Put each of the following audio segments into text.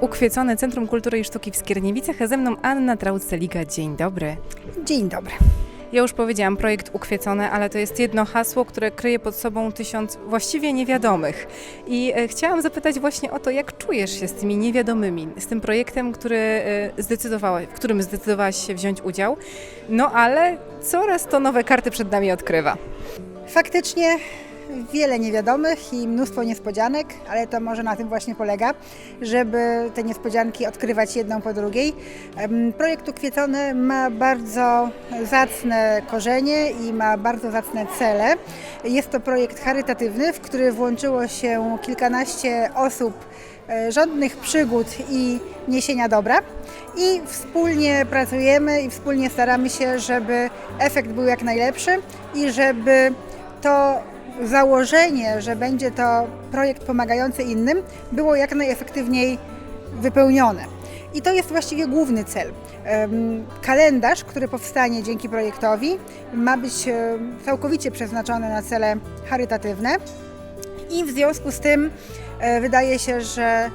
Ukwiecone Centrum Kultury i Sztuki w Skierniewicach, a ze mną Anna Trauceliga. Dzień dobry. Dzień dobry. Ja już powiedziałam, projekt Ukwiecone, ale to jest jedno hasło, które kryje pod sobą tysiąc właściwie niewiadomych. I e, chciałam zapytać właśnie o to, jak czujesz się z tymi niewiadomymi, z tym projektem, który e, zdecydowałaś, w którym zdecydowałaś się wziąć udział. No ale coraz to nowe karty przed nami odkrywa. Faktycznie wiele niewiadomych i mnóstwo niespodzianek, ale to może na tym właśnie polega, żeby te niespodzianki odkrywać jedną po drugiej. Projekt Ukwiecony ma bardzo zacne korzenie i ma bardzo zacne cele. Jest to projekt charytatywny, w który włączyło się kilkanaście osób e, żądnych przygód i niesienia dobra. I wspólnie pracujemy i wspólnie staramy się, żeby efekt był jak najlepszy i żeby to założenie, że będzie to projekt pomagający innym, było jak najefektywniej wypełnione. I to jest właściwie główny cel. Kalendarz, który powstanie dzięki projektowi, ma być em, całkowicie przeznaczony na cele charytatywne i w związku z tym e, wydaje się, że e,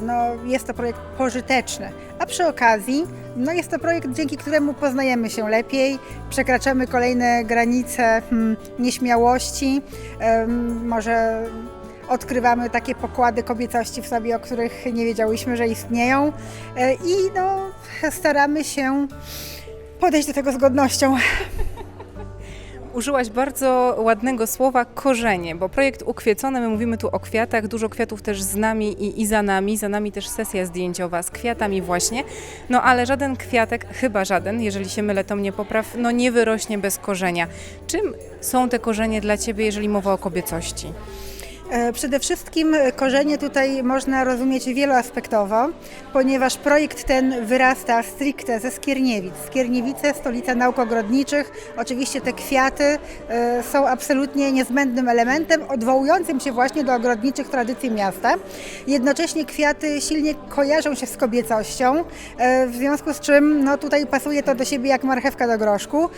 no, jest to projekt pożyteczny. A przy okazji no, jest to projekt, dzięki któremu poznajemy się lepiej, przekraczamy kolejne granice hmm, nieśmiałości, em, może odkrywamy takie pokłady kobiecości w sobie, o których nie wiedziałyśmy, że istnieją e, i no, staramy się podejść do tego z godnością. Użyłaś bardzo ładnego słowa korzenie, bo projekt ukwiecony, my mówimy tu o kwiatach, dużo kwiatów też z nami i, i za nami, za nami też sesja zdjęciowa z kwiatami właśnie, no ale żaden kwiatek, chyba żaden, jeżeli się mylę to mnie popraw, no nie wyrośnie bez korzenia. Czym są te korzenie dla Ciebie, jeżeli mowa o kobiecości? E, Przede wszystkim korzenie tutaj można rozumieć wieloaspektowo, ponieważ projekt ten wyrasta stricte ze Skierniewic. Skierniewice, stolica nauk ogrodniczych. Oczywiście te kwiaty e, są absolutnie niezbędnym elementem odwołującym się właśnie do ogrodniczych tradycji miasta. Jednocześnie kwiaty silnie kojarzą się z kobiecością, e, w związku z czym no, tutaj pasuje to do siebie jak marchewka do groszku.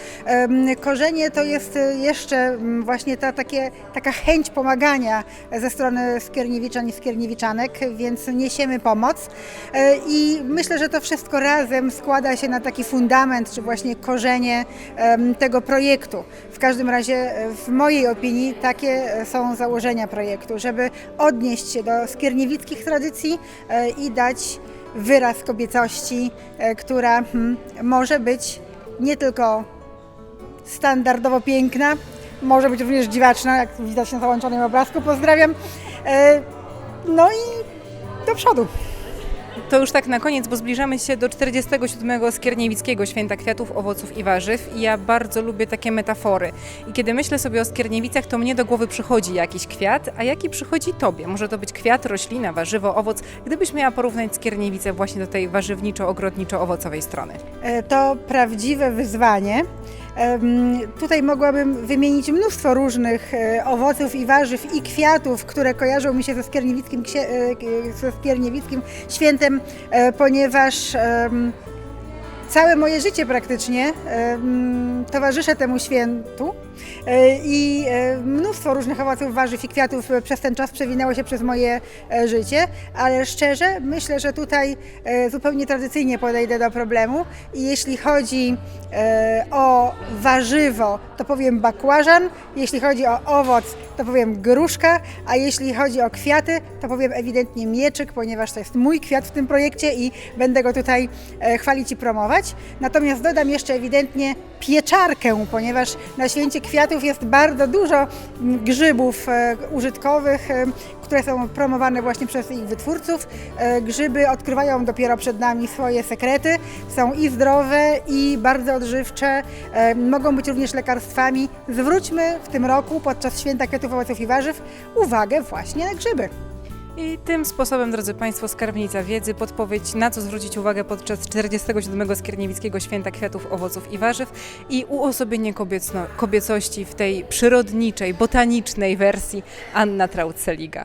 Korzenie to jest jeszcze mm, właśnie ta takie, taka chęć pomagania ze strony Skierniewiczan i Skierniewiczanek, więc niesiemy pomoc E, i myślę, że to wszystko razem składa się na taki fundament, czy właśnie korzenie tego projektu. W każdym razie e, w mojej opinii takie e, są założenia projektu, żeby odnieść się do skierniewickich tradycji i dać wyraz kobiecości, która hmm, może być nie tylko standardowo piękna, może być również dziwaczna, jak widać na załączonym obrazku. Pozdrawiam. E, No i do przodu. To już tak na koniec, bo zbliżamy się do 47. Skierniewickiego Święta Kwiatów, Owoców i Warzyw i ja bardzo lubię takie metafory. I kiedy myślę sobie o Skierniewicach, to mnie do głowy przychodzi jakiś kwiat, a jaki przychodzi Tobie? Może to być kwiat, roślina, warzywo, owoc. Gdybyś miała porównać Skierniewice właśnie do tej warzywniczo-ogrodniczo-owocowej strony. E, To prawdziwe wyzwanie. Tutaj mogłabym wymienić mnóstwo różnych e, owoców i warzyw i kwiatów, które kojarzą mi się ze skierniewickim, e, ze skierniewickim świętem, e, ponieważ całe moje życie praktycznie towarzyszę temu świętu e, i e, mnóstwo różnych owoców, warzyw i kwiatów przez ten czas przewinęło się przez moje e, życie, ale szczerze myślę, że tutaj zupełnie tradycyjnie podejdę do problemu i jeśli chodzi o warzywo, to powiem bakłażan, jeśli chodzi o owoc, to powiem gruszka, a jeśli chodzi o kwiaty, to powiem ewidentnie mieczyk, ponieważ to jest mój kwiat w tym projekcie i będę go tutaj chwalić i promować. Natomiast dodam jeszcze ewidentnie pieczarkę, ponieważ na święcie kwiatów jest bardzo dużo mm, grzybów e, użytkowych, e, które są promowane właśnie przez ich wytwórców. E, Grzyby odkrywają dopiero przed nami swoje sekrety, są i zdrowe, i bardzo odżywcze, mogą być również lekarstwami. Zwróćmy w tym roku podczas Święta Kwiatów, Owoców i Warzyw uwagę właśnie na grzyby. I tym sposobem, drodzy Państwo, skarbnica wiedzy, podpowiedź na co zwrócić uwagę podczas 47. Skierniewickiego Święta Kwiatów, Owoców i Warzyw i uosobienie kobiecno, kobiecości w tej przyrodniczej, botanicznej wersji Anna Traut-Seliga.